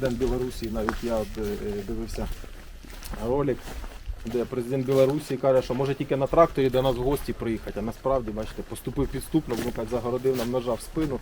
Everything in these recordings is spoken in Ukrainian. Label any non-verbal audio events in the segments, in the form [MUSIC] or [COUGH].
президент Білорусі, навіть я е, дивився ролик, де президент Білорусі каже, що може тільки на тракторі до нас в гості приїхати. А насправді, бачите, поступив підступно, він загородив нам ножа в спину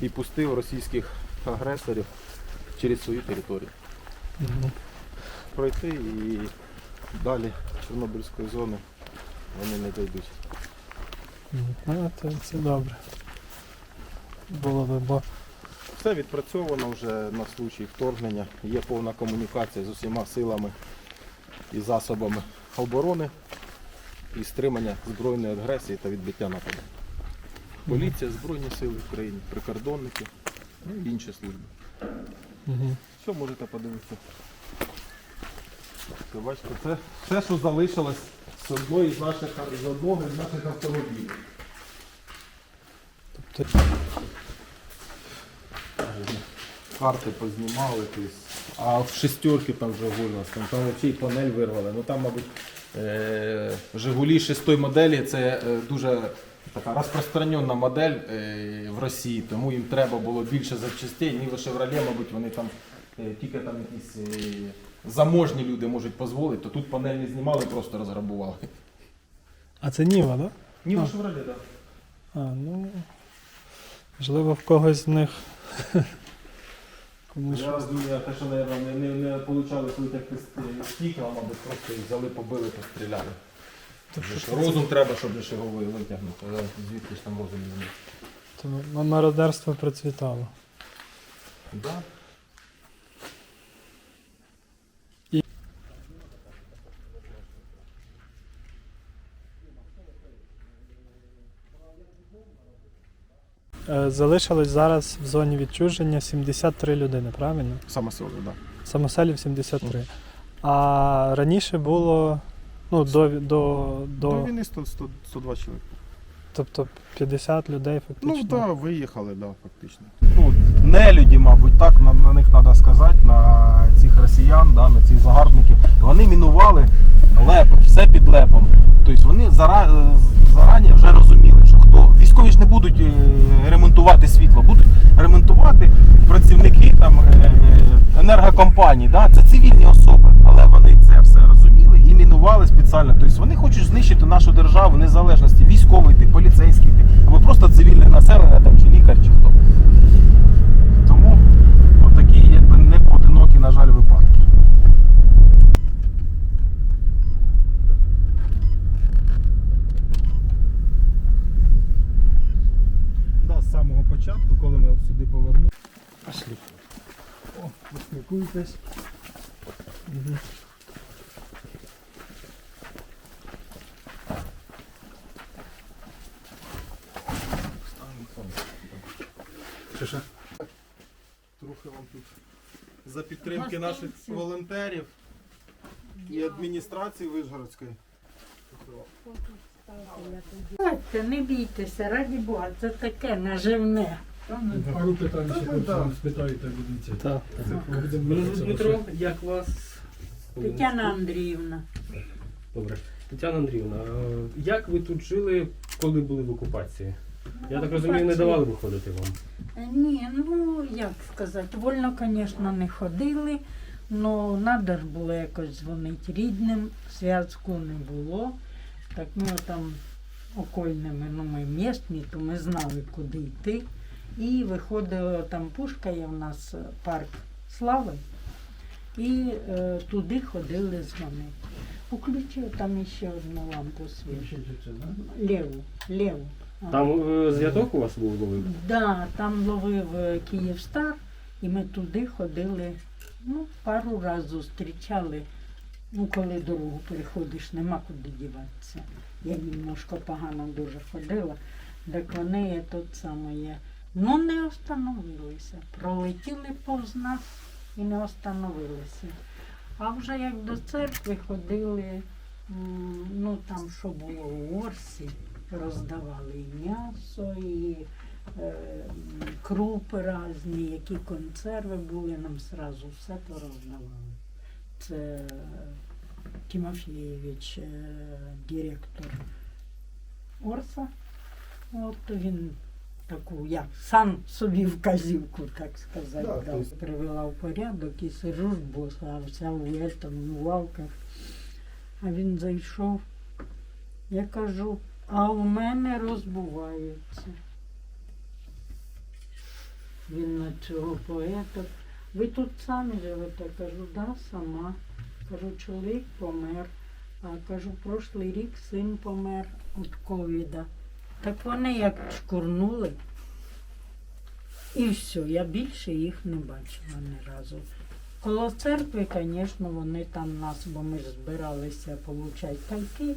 і пустив російських агресорів через свою територію. Пройти і далі Чорнобильської зони вони не дійдуть. А, це, це добре. Було би, бо Все відпрацьовано вже на случай вторгнення. Є повна комунікація з усіма силами і засобами оборони і стримання збройної агресії та відбиття нападу. Поліція, Збройні Сили України, прикордонники ну і інші служби. угу. Що можете подивитися? Це, бачите, це все, що залишилось з одної з наших з одного з наших автомобілів. тобто, карти познімали, тобто, а в шестерки там Жигуль, там, там взагалі панель вирвали. Ну там, мабуть, е- Жигулі шестої моделі це е, дуже така розпространена модель е- в Росії, тому їм треба було більше запчастей, ніж Шевроле, мабуть, вони там е, тільки там якісь е- заможні люди можуть дозволити, то тут панель не знімали, просто розграбували. А це Ніва, так? Ні, А. Шевроле, так. А, ну. Можливо, в когось з них. Комусь. Я розумію, те, що наверно, не, не, не получали витягти з стікла, мабуть, просто їх взяли, побили, постріляли. Що Розум треба, щоб лише ж витягнути. але Звідки ж там розум не то мародерство процвітало. Да. Е, Залишилось зараз в зоні відчуження 73 людини, правильно? Саме село, так. Да. Самоселів 73. А раніше було ну, до, до, до, До війни 100, 100, 102 чоловік. тобто 50 людей фактично. Ну так, да, виїхали, да, фактично. Ну, нелюді, мабуть, так на, на них треба сказати, на цих росіян, да, на цих загарбників. Вони мінували лепом, все під лепом. Тобто вони зара, е, зарані вже розуміли. Військові ж не будуть е, ремонтувати світло, будуть ремонтувати працівники там, е, енергокомпаній. Да? Це цивільні особи, але вони це все розуміли і мінували спеціально. Тобто вони хочуть знищити нашу державу незалежності, військовий ти, поліцейський ти, або просто цивільне населення, там, чи лікар, чи хто. Тому отакі якби не поодинокі, на жаль, випадки. Да, з самого початку, коли ми сюди повернули. Пошли. О, поспілкуйтесь. Угу. Що що? Трохи вам тут за підтримки наших волонтерів і адміністрації Вишгородської. Бачите, не бійтеся, раді Бога, це таке наживне. Пару питань ще хлопці спитаєте будете. Так. Мене звуть Дмитро, як вас? Тетяна Андріївна. Добре. Тетяна Андріївна, як ви тут жили, коли були в окупації? Я так розумію, не давали виходити вам. Е, Ні, ну як сказати, вольно, звісно, не ходили, але треба ж було якось дзвонити рідним, зв'язку не було. Так ми там окольними, ну ми місні, то ми знали, куди йти. І виходила там пушка, є в нас е, парк слави. І е, туди ходили дзвонити. Включив там ще одну лампу світу. Леву, леву. Там е, зв'язок у вас був ловив? Да, там ловив е, Київстар, і ми туди ходили. Ну, пару разів зустрічали. Ну, коли дорогу переходиш, нема куди діватися. Я немножко погано дуже ходила, так вони є тут саме є. Ну, не остановилися. Пролетіли повз нас і не остановилися. А вже як до церкви ходили, ну там що було у Орсі, роздавали і м'ясо, і е, крупи різні, які консерви були, нам сразу все то роздавали. Це е, е, директор Орса. От він таку, як сам собі вказівку, так сказати, Да, дав. то есть- Привела в порядок і сижу ж боса, а вся в у валках. А він зайшов. Я кажу, а у мене розбувається. Він на цього поета. Ви тут самі живете? Кажу, да, сама. Кажу, чоловік помер. А кажу, прошлий рік син помер від ковіда. Так вони як шкурнули. І все, я більше їх не бачила ні разу. Коло церкви, звісно, вони там нас, бо ми ж збиралися получати пайки,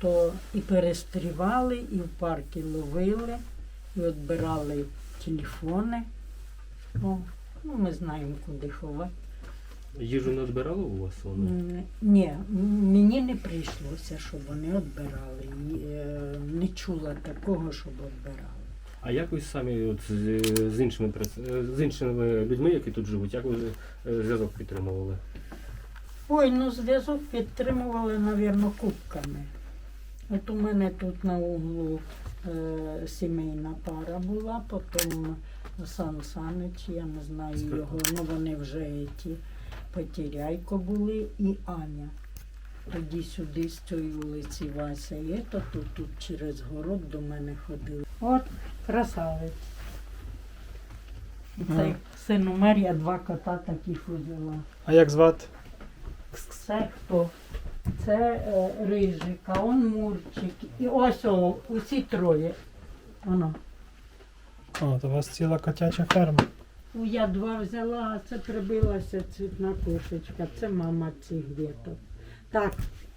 то і перестрівали, і в парки ловили, і відбирали телефони. О, ну, ми знаємо, куди ховати. Їжу не відбирали у вас вони? М, Ні, мені не прийшлося, щоб вони відбирали. Е, Не чула такого, щоб відбирали. А як ви самі от, з, з, іншими, прес- з іншими людьми, які тут живуть, як ви е, зв'язок підтримували? Ой, ну зв'язок підтримували, мабуть, кубками. От у мене тут на углу е, сімейна пара була, потім Сан Санич, я не знаю його, ну вони вже ті Потеряйко були і Аня. Тоді сюди з цієї вулиці Вася є, то тут, тут через город до мене ходили. От красавець. Цей син умер, я два кота таких взяла. А як звати? Це хто? Це е, рижик, а он мурчик. І ось о, усі троє. Воно. О, то у вас ціла котяча ферма. Я два взяла, а це прибилася цвітна кошечка. Це мама цих діток. Так,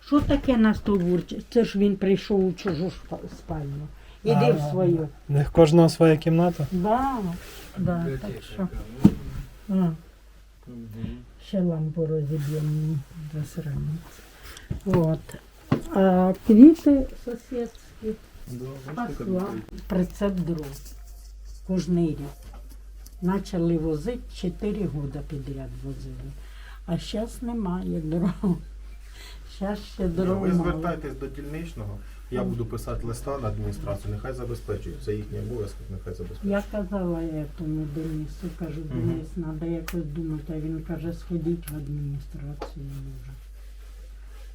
що таке на стовбурчик? Це ж він прийшов у чужу спальню. Іди в свою. В них кожного своя кімната. Да, да, так що. А, ще лампу розіб'ємо засранець. От. А квіти сусідські пасла. Прицеп дров. Кожний рік. Почали возити 4 роки підряд возили. А зараз немає дров. Зараз ще дров. Ви мало. звертайтесь до дільничного, я буду писати листа на адміністрацію, нехай забезпечують. Це їхній обов'язок, нехай забезпечують. Я казала я тому Денису, кажу, Мгм. Денис, треба якось думати, а він каже, сходіть в адміністрацію може.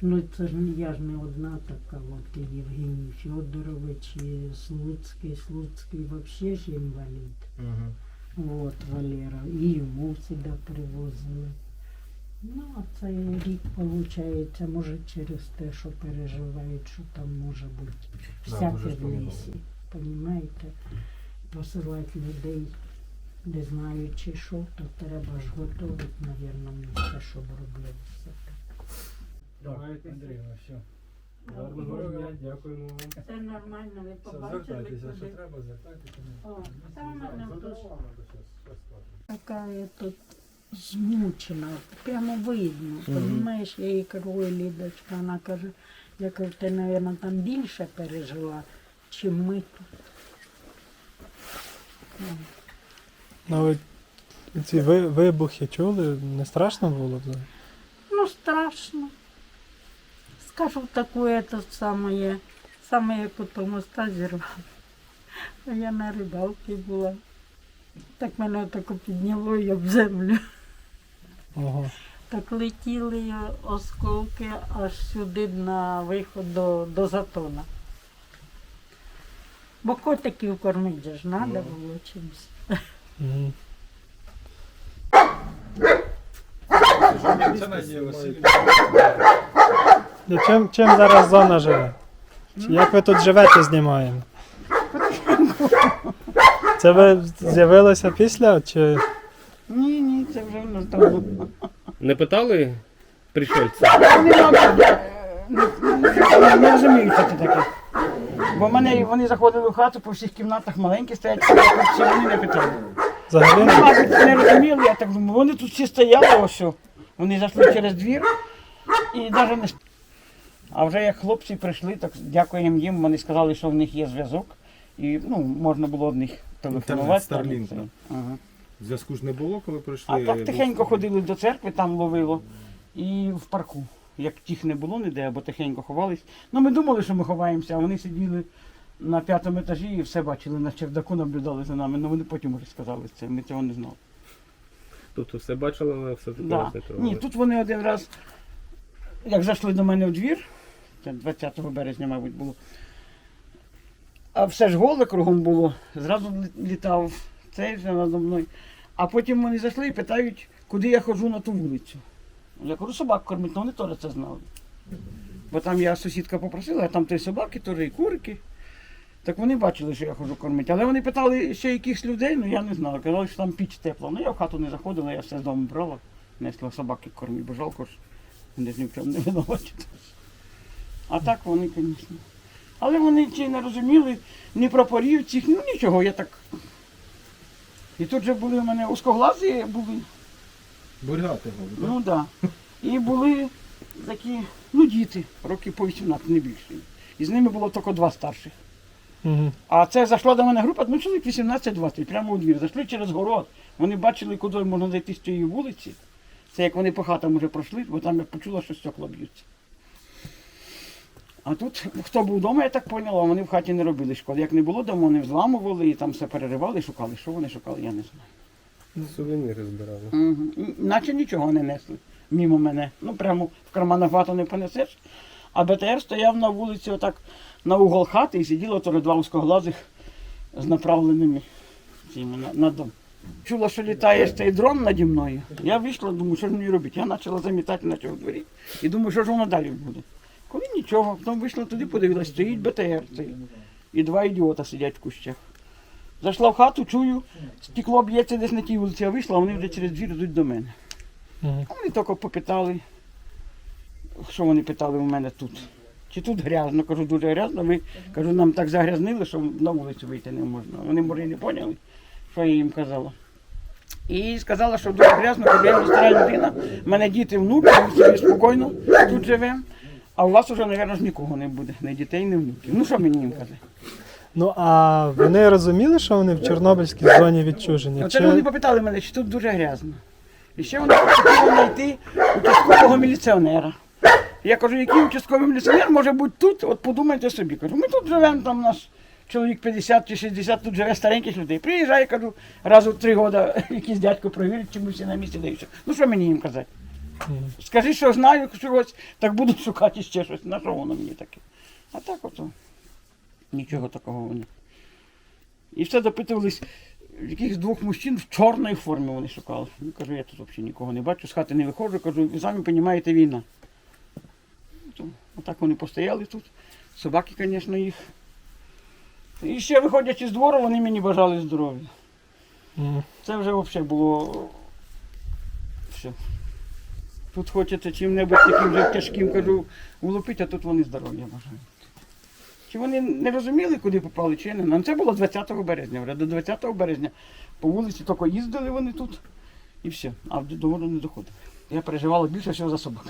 Ну це ж не я ж не одна така, от і Євгеній Федорович, і Слуцький, Слуцький взагалі ж інвалід. Мгм. От Валера, і йому сюди привозили. Ну, а цей рік, виходить, може через те, що переживають, що там може бути Да, всяке в лісі. Понімаєте? Посилати людей, не знаючи що, то треба ж готувати, мабуть, місце, щоб робили все. Давайте, Андріївна, все. Гарного дня, дякуємо вам. Це нормально, ви Все, побачили, звертайтеся, що куди. треба, звертайтеся. О, мене то щас, щас така я тут змучена, прямо видно. Понімаєш, я їй кажу, Лідочка, вона каже, я кажу, ти, мабуть, там більше пережила, чим ми тут. Ну, Ну ці ви, вибухи чули? Не страшно було? взагалі? Ну, страшно. Скажу таке то саме, саме як у тому зірвало. А я на рибалці була. Так мене тако підняло і об землю. Ого. Так летіли осколки аж сюди на виход до, до затона. Бо котиків кормити ж треба було чимось. Мгм. Це Надія Васильівна. І чим, чим зараз зона живе? Чи Як ви тут живете, знімаємо? Це ви з'явилося після чи Ні, ні, це вже в нас там було. Не питали пришельця? Не, не розумію, що це таке. Бо в мене вони заходили в хату по всіх кімнатах маленькі стоять, всі вони не питали. взагалі? Ну, мабуть, не розуміли, я так думаю, вони тут всі стояли ось. о. Вони зайшли через двір і навіть не. А вже як хлопці прийшли, так дякуємо їм. Вони сказали, що в них є зв'язок. І ну, можна було в них телефонувати. там, Starlink. Ага. Зв'язку ж не було, коли прийшли. А так тихенько ходили до церкви, там ловило, і в парку. Як тих не було ніде, або тихенько ховались. Ну ми думали, що ми ховаємося, а вони сиділи на п'ятому етажі і все бачили, на чердаку наблюдали за нами. Ну вони потім вже сказали це, ми цього не знали. Тобто все бачили, але все таки Да. не трогали. Ні, тут вони один раз, як зайшли до мене в двір, це 20 березня, мабуть, було. А все ж голе кругом було, зразу літав цей вже надо мною. А потім вони зайшли і питають, куди я ходжу на ту вулицю. Я кажу, собак кормить, ну вони теж це знали. Бо там я сусідка попросила, а там три собаки, теж і курики. Так вони бачили, що я ходжу кормити. Але вони питали ще якихось людей, ну я не знаю. Казали, що там піч тепла. Ну я в хату не заходила, я все з дому брала, несла собаки кормі, бо жалко ж, вони ж ні в чому не винуваті. А так вони, звісно. Але вони чи не розуміли, ні прапорів цих, ну нічого, я так. І тут же були у мене узкоглазі були. Буряти говорю, так? Ну так. Да. І були такі, ну, діти, років по 18, не більше. І з ними було тільки два старших. Угу. А це зайшла до мене група, ну чоловік 18-20, прямо у двір. Зайшли через город. Вони бачили, куди можна зайти з цієї вулиці. Це як вони по хатам вже пройшли, бо там я почула, що стекла б'ються. А тут, хто був вдома, я так поняла, вони в хаті не робили школи. Як не було вдома, вони взламували і там все переривали, шукали. Що вони шукали, я не знаю. Сувеніри збирали. Угу. Наче нічого не несли мимо мене. Ну прямо в карманах вату не понесеш. А БТР стояв на вулиці отак на угол хати і сиділо то два узкоглазих з направленими цими на, на дом. Чула, що літає цей дрон наді мною. Я вийшла, думаю, що ж мені робити. Я почала замітати на цьому дворі і думаю, що ж воно далі буде. Нічого, потім вийшла туди, подивилась, стоїть БТР цей. І два ідіота сидять в кущах. Зайшла в хату, чую, стекло б'ється десь на тій вулиці, а вийшла, а вони вже через двір йдуть до мене. Угу. А Вони тільки попитали, що вони питали у мене тут. Чи тут грязно? Кажу, дуже грязно. Ви кажу, нам так загрязнили, що на вулицю вийти не можна. Вони, може, і не поняли, що я їм казала. І сказала, що дуже грязно, кажу, я стара людина, в мене діти, внуки, ми собі спокійно тут живемо. А у вас вже, мабуть, нікого не буде, ні дітей, ні внуків. Ну що мені їм казати? Ну а вони розуміли, що вони в Чорнобильській зоні відчуження? Оце вони попитали мене, чи тут дуже грязно. І ще вони хотіли знайти участкового міліціонера. Я кажу, який участковий міліціонер може бути тут? От подумайте собі. Кажу, ми тут живемо, там наш чоловік 50 чи 60, тут живе стареньких людей. Приїжджає, кажу, раз у три роки [LAUGHS] якийсь дядько провірить, чи ми всі на місці даються. Ну що мені їм казати? Скажи, що знаю чогось, так буду шукати ще щось. На що воно мені таке? А так ото. Нічого такого вони. І все допитувались, якихось двох мужчин в чорній формі вони шукали. Ну, кажу, я тут взагалі нікого не бачу, з хати не виходжу, кажу, ви самі розумієте, війна. Ну, Отак вони постояли тут. Собаки, звісно, їх. І ще виходячи з двору, вони мені бажали здоров'я. Мгм. Це вже взагалі було. Все. Тут хочеться чим-небудь таким вже тяжким, кажу, влупити, а тут вони здоров'я бажають. Чи вони не розуміли, куди попали, чи не? Нам це було 20 березня. Вже до 20 березня по вулиці тільки їздили вони тут і все. А до дому не доходили. Я переживала більше всього за собак.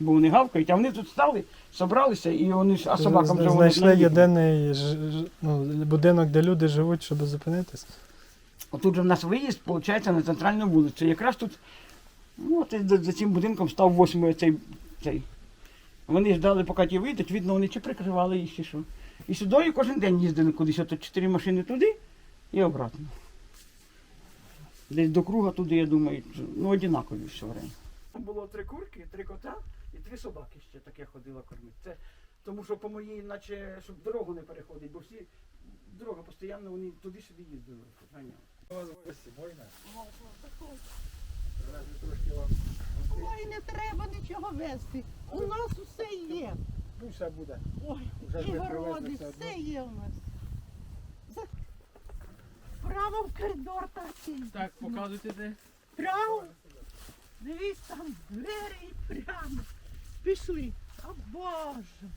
Бо вони гавкають, а вони тут стали, собралися, і вони ж- а собакам вже вони Знайшли єдиний ж- ну, будинок, де люди живуть, щоб зупинитись. Отут же в нас виїзд, виходить, на центральну вулицю. Якраз тут, ну, от за, за цим будинком став восьмий цей, цей. Вони ждали, поки ті вийдуть, видно, вони чи прикривали їх, чи що. І сюди кожен день їздили кудись, ото чотири машини туди і обратно. Десь до круга туди, я думаю, ну, одинакові все время. Було три курки, три кота і три собаки ще таке ходила кормити. Це тому що по моїй, наче, щоб дорогу не переходить, бо всі дорога постійно вони туди-сюди їздили. ганяли. Ой, не треба нічого вести. У нас усе є. Ну, все буде. Ой, ж і ви привезли городи, все одно. є у нас. За- Право в коридор такий. Так, показуйте де. Право. Дивись там двері і прямо. Пішли. А Боже.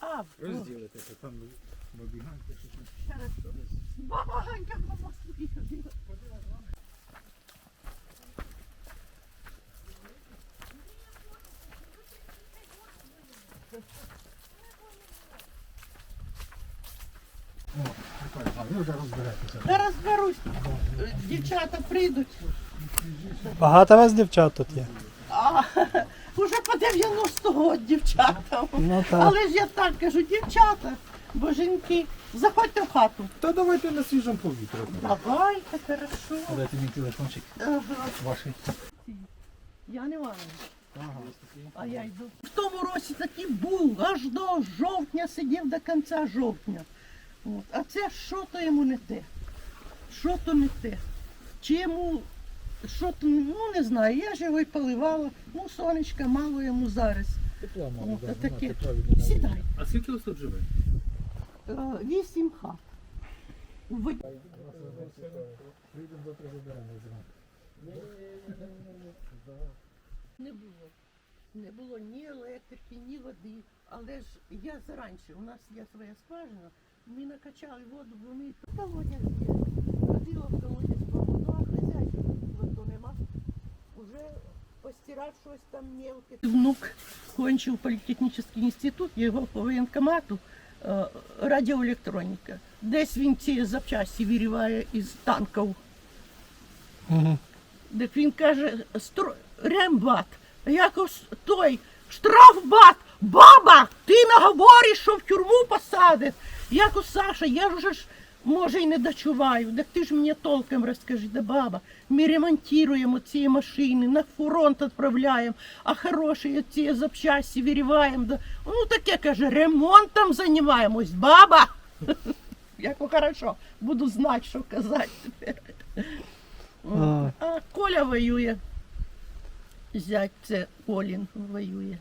А Боже. Розділитися там бабіганки, що. Бабанька мама виходила. Ви вже розберетеся. Зараз зберусь. Дівчата прийдуть. Багато вас дівчат тут є. А, уже по 90 год дівчата. Ну так. Але ж я так кажу, дівчата, Бо жінки, заходьте в хату. Та давайте на свіжому повітрі. Давайте, хорошо. Дайте мій телефончик Ага. ваший. Я не маю. А я йду. В тому році такий був, аж до жовтня сидів до кінця жовтня. От. А це що то йому не те? Що то не те? Чи йому що то, ну не знаю, я ж його і поливала, ну сонечка мало йому зараз. Тепла мало, да, таке. тепла від Сідай. А скільки вас тут живе? Е, Вісім хат. У. Прийдемо заберемо зранку. Не було. Не було ні електрики, ні води. Але ж я заранше, у нас є своя скважина, ми накачали воду, бо ми тут колодязь є. Ходила в колодязь воду, а хазяйки воду нема. Уже постирати щось там мелке. Внук кончив політехнічний інститут, його по воєнкомату е, радіоелектроніка. Десь він ці запчасті виріває із танків. Угу. Так він каже, «Стро- рембат, якось той штрафбат, баба, ти наговориш, що в тюрму посадять. Якось Саша, я ж уже ж може й не дочуваю. Так ти ж мені толком розкажи, да баба, ми ремонтуємо ці машини, на фронт відправляємо, а хороші ці запчасті виріваємо. Да. Ну таке каже, ремонтом займаємось, баба. Як хорошо, буду знати, що казати тепер. А. А Коля воює. Зять це Колін воює.